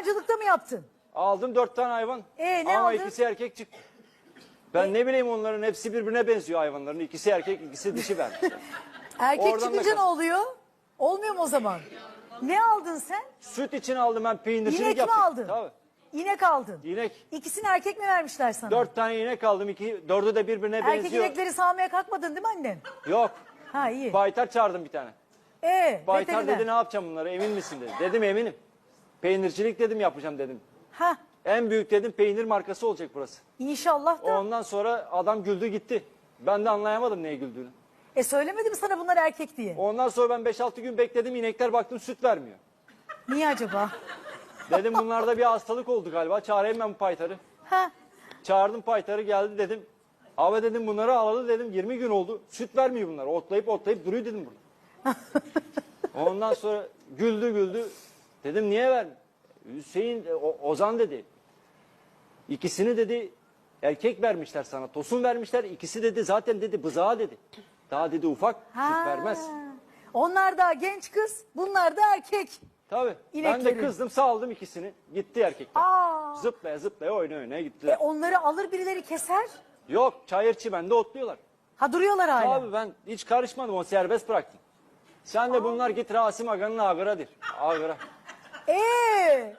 Hayvancılıkta mı yaptın? Aldım dört tane hayvan. Ee, ne Ama aldın? ikisi erkek çıktı. Ben ne bileyim onların hepsi birbirine benziyor hayvanların. İkisi erkek, ikisi dişi vermişler. Erkek Oradan da çıkınca ne oluyor? Olmuyor mu o zaman? Ne aldın sen? Süt için aldım ben peynircilik İnek mi yaptım. aldın? Tabii. İnek aldın. İnek. İkisini erkek mi vermişler sana? Dört tane inek aldım. iki, dördü de birbirine Erkek benziyor. inekleri sağmaya kalkmadın değil mi annen? Yok. Ha iyi. Baytar çağırdım bir tane. Ee, Baytar veteriner. dedi ne yapacağım bunları emin misin dedi. Dedim eminim. Peynircilik dedim yapacağım dedim. Ha En büyük dedim peynir markası olacak burası. inşallah da. Ondan sonra adam güldü gitti. Ben de anlayamadım neye güldüğünü. E söylemedim sana bunlar erkek diye. Ondan sonra ben 5-6 gün bekledim inekler baktım süt vermiyor. Niye acaba? Dedim bunlarda bir hastalık oldu galiba çağırayım ben bu paytarı. Ha Çağırdım paytarı geldi dedim. Abi dedim bunları alalı dedim 20 gün oldu. Süt vermiyor bunlar. Otlayıp otlayıp duruyor dedim burada. Ondan sonra güldü güldü. Dedim niye vermiyor? Hüseyin e, O- Ozan dedi. İkisini dedi erkek vermişler sana. Tosun vermişler. İkisi dedi zaten dedi bızağı dedi. Daha dedi ufak süt vermez. Onlar da genç kız, bunlar da erkek. Tabii. Ben de kızdım saldım ikisini. Gitti erkekler. Aa. Zıplaya zıplaya oyna oynaya E gittiler. onları alır birileri keser. Yok çayır çimende otluyorlar. Ha duruyorlar hala. Abi ben hiç karışmadım o serbest bıraktım. Sen de bunlar git Rasim Aga'nın ağıra dir. Ağıra. Ee,